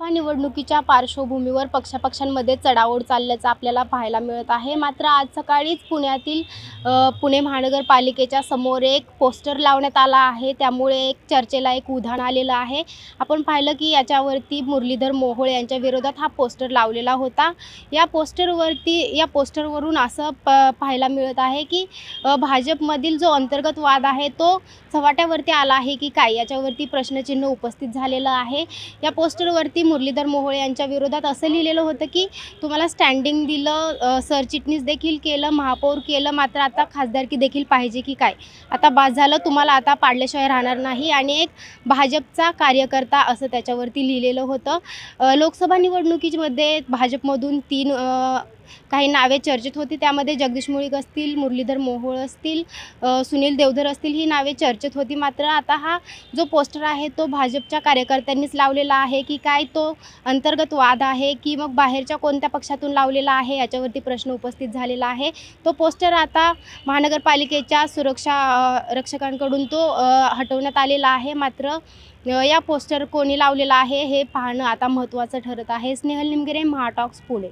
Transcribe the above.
लोकसभा निवडणुकीच्या पार्श्वभूमीवर पक्षापक्षांमध्ये चढाओढ चालल्याचं आपल्याला पाहायला मिळत आहे. मात्र आज सकाळीच पुण्यातील पुणे महानगरपालिकेच्या समोर एक पोस्टर लावण्यात आला आहे. त्यामुळे एक चर्चेला एक उधाण आलेलं आहे. आपण पाहिलं की याच्यावरती मुरलीधर मोहोळ यांच्या विरोधात हा पोस्टर लावलेला होता. या पोस्टरवरती या पोस्टरवरून असं प पाहायला मिळत आहे की भाजपमधील जो अंतर्गत वाद आहे तो चव्हाट्यावरती आला आहे की काय? याच्यावरती प्रश्नचिन्ह उपस्थित झालेलं आहे. या पोस्टरवरती मुरलीधर मोहोळे यांच्या विरोधात असं लिहिलेलं होतं की तुम्हाला स्टँडिंग दिलं सरचिटणीस देखील केलं महापौर केलं मात्र आता खासदारकी देखील पाहिजे की काय? आता बाद झालं तुम्हाला आता पाडल्याशिवाय राहणार नाही आणि एक भाजपचा कार्यकर्ता असं त्याच्यावरती लिहिलेलं होतं. लोकसभा निवडणुकीमध्ये भाजपमधून तीन काही नावे चर्चेत होती त्यामध्ये जगदीश मुळीक असतील मुरलीधर मोहोळ असतील सुनील देवधर असतील ही नावे चर्चेत होती. मात्र आता हा जो पोस्टर आहे तो भाजपच्या कार्यकर्त्यांनीच लावलेला आहे की काय तो अंतर्गत वाद आहे की मग बाहेरच्या कोणत्या पक्षातून लावलेला आहे याच्यावरती प्रश्न उपस्थित झालेला आहे. तो पोस्टर आता महानगरपालिकेच्या सुरक्षा रक्षकांकडून तो हटवण्यात आलेला आहे. मात्र या पोस्टर कोणी लावलेला आहे हे पाहणं आता महत्त्वाचं ठरत आहे. स्नेहल निमगिरे महाटॉक्स पुणे.